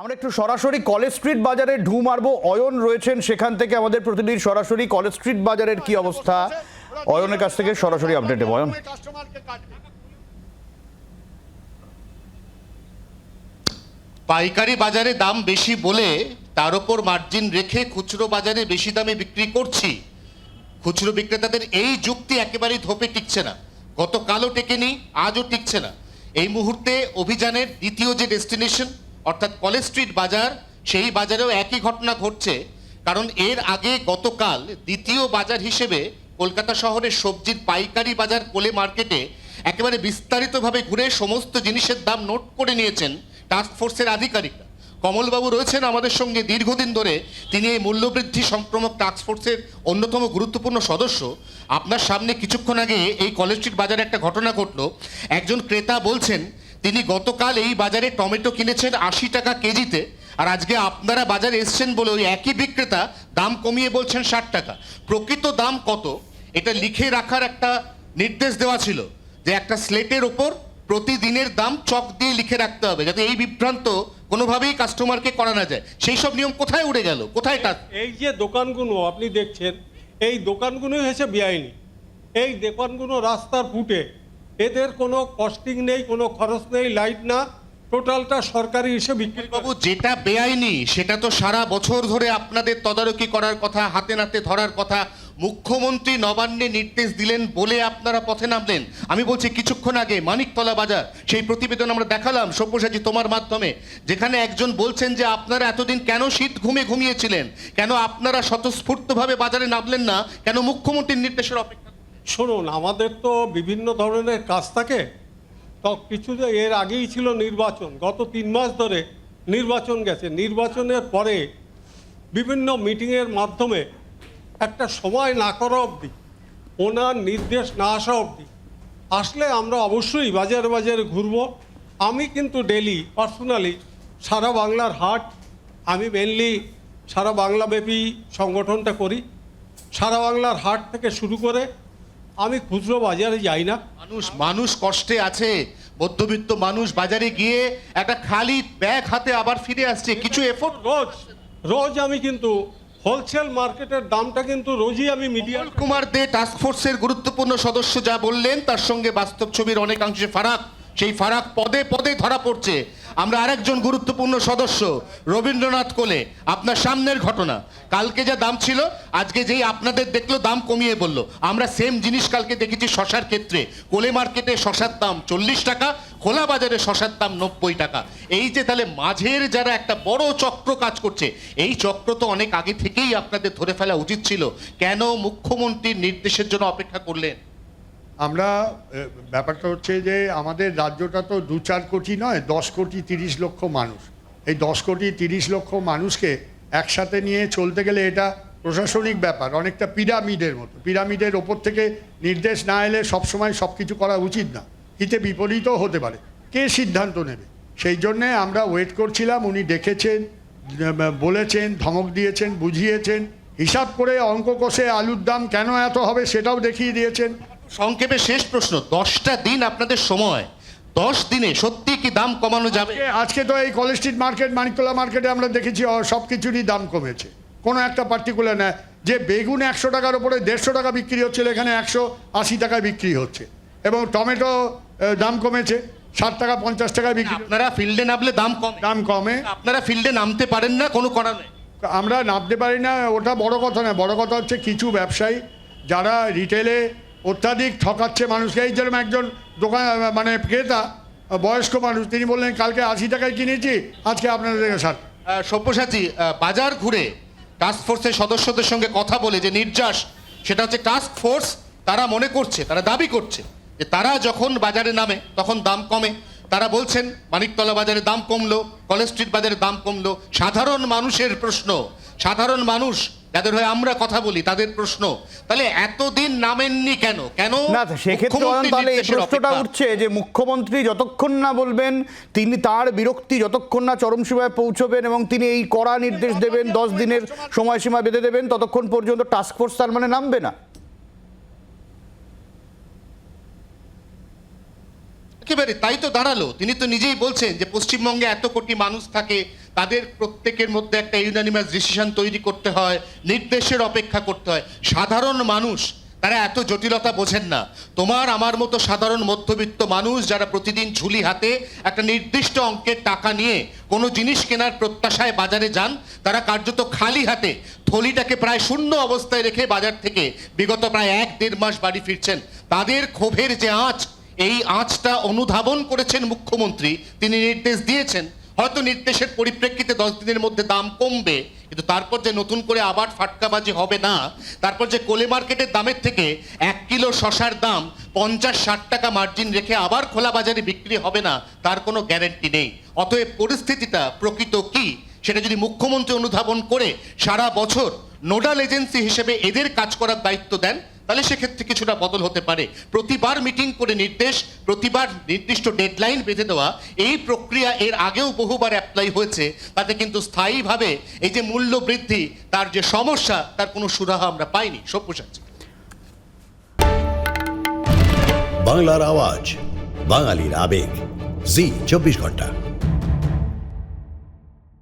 আমরা একটু সরাসরি কলেজ স্ট্রিট বাজারে ঢু মারবো। অয়ন রয়েছেন সেখান থেকে আমাদের প্রতিদিন সরাসরি কলেজ স্ট্রিট বাজারের কি অবস্থা? অয়নের কাছ থেকে সরাসরি আপডেট দেবো অয়ন। পাইকারি বাজারে দাম বেশি বলে তার উপর মার্জিন রেখে খুচরো বাজারে বেশি দামে বিক্রি করছি। খুচরো বিক্রেতাদের এই যুক্তি একেবারেই ধোপে টিকছে না। গতকালও টেকেনি, আজও টিকছে না। এই মুহূর্তে অভিযানের দ্বিতীয় যে ডেস্টিনেশন অর্থাৎ কলেজ স্ট্রিট বাজার, সেই বাজারেও একই ঘটনা ঘটছে। কারণ এর আগে গতকাল দ্বিতীয় বাজার হিসেবে কলকাতা শহরের সবজির পাইকারি বাজার কোলে মার্কেটে একেবারে বিস্তারিতভাবে ঘুরে সমস্ত জিনিসের দাম নোট করে নিয়েছেন টাস্ক ফোর্সের আধিকারিকরা। কমলবাবু রয়েছেন আমাদের সঙ্গে দীর্ঘদিন ধরে। তিনি এই মূল্যবৃদ্ধি সংক্রমক টাস্ক ফোর্সের অন্যতম গুরুত্বপূর্ণ সদস্য। আপনার সামনে কিছুক্ষণ আগে এই কলেজ স্ট্রিট বাজারে একটা ঘটনা ঘটলো। একজন ক্রেতা বলছেন তিনি গতকাল এই বাজারে টমেটো কিনেছেন আশি টাকা কেজিতে, আর আজকে আপনারা বাজারে এসছেন বলে ওই একই বিক্রেতা দাম কমিয়ে বলছেন ষাট টাকা। প্রকৃত দাম কত? এটা লিখে রাখার একটা নির্দেশ দেওয়া ছিল যে একটা স্লেটের ওপর প্রতিদিনের দাম চক দিয়ে লিখে রাখতে হবে, যাতে এই বিভ্রান্ত কোনোভাবেই কাস্টমারকে করা না যায়। সেই সব নিয়ম কোথায় উড়ে গেল? কোথায় টা এই যে দোকানগুলো আপনি দেখছেন, এই দোকানগুলোই হয়েছে বেআইনি। এই দোকানগুলো রাস্তার ফুটে এদের কোনো কস্টিং নেই, কোনো খরচ নেই লাইট না। টোটালটা সরকারি হিসেবে বিক্রি করে। বাবু, যেটা বেআইনি, সেটা তো সারা বছর ধরে আপনাদের তদারকি করার কথা, হাতে নাতে ধরার কথা। মুখ্যমন্ত্রী নবান্নে নির্দেশ দিলেন বলে আপনারা পথে নামলেন। আমি বলছি, কিছুক্ষণ আগে মানিকতলা বাজার, সেই প্রতিবেদন আমরা দেখালাম, সব্যসাচী তোমার মাধ্যমে, যেখানে একজন বলছেন যে আপনারা এতদিন কেন শীত ঘুমে ঘুমিয়েছিলেন? কেন আপনারা স্বতঃস্ফূর্তভাবে বাজারে নামলেন না? কেন মুখ্যমন্ত্রীর নির্দেশের অপেক্ষা শুনুন, আমাদের তো বিভিন্ন ধরনের কাজ থাকে। তো কিছু এর আগেই ছিল নির্বাচন, গত তিন মাস ধরে নির্বাচন গেছে। নির্বাচনের পরে বিভিন্ন মিটিংয়ের মাধ্যমে একটা সময় না করা অবধি, ওনার নির্দেশ না আসা অবধি, আসলে আমরা অবশ্যই বাজারে বাজারে ঘুরবো। আমি কিন্তু ডেলি পার্সোনালি সারা বাংলার হাট, আমি মেনলি সারা বাংলাব্যাপী সংগঠনটা করি। সারা বাংলার হাট থেকে শুরু করে আমি খুচরো বাজারে যাই না। মানুষ মানুষ কষ্টে আছে। মধ্যবিত্ত মানুষ বাজারে গিয়ে একটা খালি ব্যাগ হাতে আবার ফিরে আসছে। কিছু এফোর্ট রোজ রোজ আমি কিন্তু হোলসেল মার্কেটের দামটা কিন্তু রোজই আমি মিডিয়া কুমার দে টাস্ক ফোর্সের গুরুত্বপূর্ণ সদস্য যা বললেন তার সঙ্গে বাস্তব ছবির অনেকাংশে ফারাক। সেই ফারাক পদে পদে ধরা পড়ছে। আমরা আরেকজন গুরুত্বপূর্ণ সদস্য, রবীন্দ্রনাথ কোলে, আপনার সামনের ঘটনা। কালকে যা দাম ছিল, আজকে যেই আপনাদের দেখল, দাম কমিয়ে বলল। আমরা সেম জিনিস কালকে দেখেছি শশার ক্ষেত্রে। কোলে মার্কেটে শশার দাম চল্লিশ টাকা, খোলা বাজারে শশার দাম নব্বই টাকা। এই যে তাহলে মাঝের যারা একটা বড় চক্র কাজ করছে, এই চক্র তো অনেক আগে থেকেই আপনাদের ধরে ফেলা উচিত ছিল। কেন মুখ্যমন্ত্রীর নির্দেশের জন্য অপেক্ষা করলেন? আমরা ব্যাপারটা হচ্ছে যে আমাদের রাজ্যটা তো দু চার কোটি নয়, দশ কোটি তিরিশ লক্ষ মানুষ। এই দশ কোটি তিরিশ লক্ষ মানুষকে একসাথে নিয়ে চলতে গেলে এটা প্রশাসনিক ব্যাপার, অনেকটা পিরামিডের মতো। পিরামিডের ওপর থেকে নির্দেশ না এলে সবসময় সব কিছু করা উচিত না। হিতে বিপরীতও হতে পারে। কে সিদ্ধান্ত নেবে? সেই জন্যে আমরা ওয়েট করছিলাম, উনি দেখেছেন বলেছেন, ধমক দিয়েছেন, বুঝিয়েছেন। হিসাব করে অঙ্ক কষে আলুর দাম কেন এত হবে সেটাও দেখিয়ে দিয়েছেন। সংক্ষেপে শেষ প্রশ্ন দশটা দিন আপনাদের সময়। দশ দিনে সত্যি কি দাম কমানো যাবে? আজকে- তো এই কলেজ স্ট্রিট মার্কেট মানিকতলা মার্কেটে আমরা দেখেছি সব কিছুরই দাম কমেছে। কোনো একটা পার্টিকুলার না যে বেগুন একশো টাকার উপরে দেড়শো টাকা বিক্রি হচ্ছিল এখানে একশো আশি টাকায় বিক্রি হচ্ছে। এবং টমেটো দাম কমেছে ষাট টাকা পঞ্চাশ টাকায় বিক্রি আপনারা ফিল্ডে নামলে দাম কম। দাম কমে। আপনারা ফিল্ডে নামতে পারেন না কোনো করার নেই। আমরা নামতে পারি না ওটা বড় কথা না বড় কথা হচ্ছে কিছু ব্যবসায়ী যারা রিটেলে অত্যাধিক ঠকাচ্ছে মানুষকে। এই যেরকম একজন দোকান মানে ক্রেতা, বয়স্ক মানুষ, তিনি বললেন, কালকে আশি টাকায় কিনেছি, আজকে আপনাদের থেকে ষাট। সব্যসাচী বাজার ঘুরে টাস্ক ফোর্সের সদস্যদের সঙ্গে কথা বলে যে নির্যাস, সেটা হচ্ছে টাস্ক ফোর্স তারা মনে করছে, তারা দাবি করছে যে তারা যখন বাজারে নামে, তখন দাম কমে। তারা বলছেন, মানিকতলা বাজারে দাম কমলো, কলেজ স্ট্রিট বাজারে দাম কমলো। সাধারণ মানুষের প্রশ্ন, সাধারণ মানুষ যাদের হয়ে আমরা কথা বলি তাদের প্রশ্ন। তাহলে এতদিন নামেননি কেন? কেন না সেক্ষেত্রে তাহলে এই প্রশ্নটা উঠছে যে মুখ্যমন্ত্রী যতক্ষণ না বলবেন তিনি তার বিরক্তি যতক্ষণ না চরম সীমায় পৌঁছবেন এবং তিনি এই কড়া নির্দেশ দেবেন দশ দিনের সময়সীমা বেঁধে দেবেন ততক্ষণ পর্যন্ত টাস্ক ফোর্স তার মানে নামবে না। একেবারে তাই তো দাঁড়াল তিনি তো নিজেই বলছেন যে পশ্চিমবঙ্গে এত কোটি মানুষ থাকে তাদের প্রত্যেকের মধ্যে একটা ইউনানিমাস ডিসিশন তৈরি করতে হয়, নির্দেশের অপেক্ষা করতে হয়। সাধারণ মানুষ, তারা এত জটিলতা বোঝেন না। তোমার, আমার মতো সাধারণ মধ্যবিত্ত মানুষ যারা প্রতিদিন ঝুলি হাতে একটা নির্দিষ্ট অঙ্কের টাকা নিয়ে কোনো জিনিস কেনার প্রত্যাশায় বাজারে যান, তারা কার্যত খালি হাতে থলিটাকে প্রায় শূন্য অবস্থায় রেখে বাজার থেকে বিগত প্রায় এক দেড় মাস বাড়ি ফিরছেন। তাদের ক্ষোভের যে আঁচ, এই আঁচটা অনুধাবন করেছেন মুখ্যমন্ত্রী। তিনি নির্দেশ দিয়েছেন হয়তো নির্দেশের পরিপ্রেক্ষিতে দশ দিনের মধ্যে দাম কমবে, কিন্তু তারপর যে নতুন করে আবার ফাটকাবাজি হবে না, তারপর যে কোলে মার্কেটের দামের থেকে এক কিলো শশার দাম পঞ্চাশ, ষাট টাকা মার্জিন রেখে আবার খোলা বাজারে বিক্রি হবে না, তার কোনো গ্যারেন্টি নেই। অতএব পরিস্থিতিটা প্রকৃত কি? সেটা যদি মুখ্যমন্ত্রী অনুধাবন করে, সারা বছর নোডাল এজেন্সি হিসেবে এদের কাজ করার দায়িত্ব দেন তাহলে সেক্ষেত্রে কিছুটা বদল হতে পারে। প্রতিবার মিটিং করে নির্দেশ, প্রতিবার নির্দিষ্ট ডেডলাইন বেঁধে দেওয়া, এই প্রক্রিয়া এর আগেও বহুবার অ্যাপ্লাই হয়েছে। তাতে কিন্তু স্থায়ীভাবে এই যে মূল্য বৃদ্ধি, তার যে সমস্যা, তার কোনো সুরাহা আমরা পাইনি। সব্যসাচী বাংলার আওয়াজ, বাঙালির আবেগ। জি, চব্বিশ ঘণ্টা।